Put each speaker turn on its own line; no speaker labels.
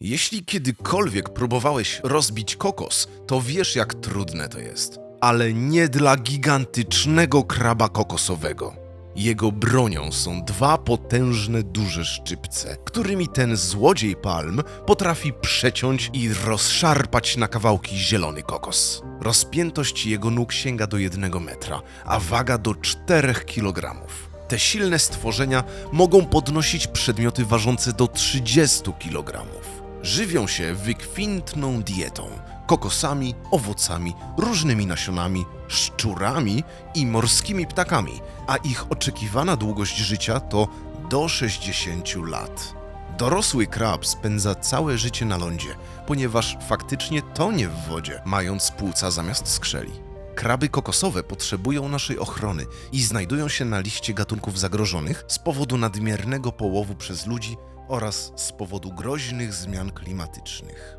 Jeśli kiedykolwiek próbowałeś rozbić kokos, to wiesz jak trudne to jest. Ale nie dla gigantycznego kraba kokosowego. Jego bronią są dwa potężne duże szczypce, którymi ten złodziej palm potrafi przeciąć i rozszarpać na kawałki zielony kokos. Rozpiętość jego nóg sięga do jednego metra, a waga do 4 kilogramów. Te silne stworzenia mogą podnosić przedmioty ważące do 30 kg. Żywią się wykwintną dietą, kokosami, owocami, różnymi nasionami, szczurami i morskimi ptakami, a ich oczekiwana długość życia to do 60 lat. Dorosły krab spędza całe życie na lądzie, ponieważ faktycznie tonie w wodzie, mając płuca zamiast skrzeli. Kraby kokosowe potrzebują naszej ochrony i znajdują się na liście gatunków zagrożonych z powodu nadmiernego połowu przez ludzi oraz z powodu groźnych zmian klimatycznych.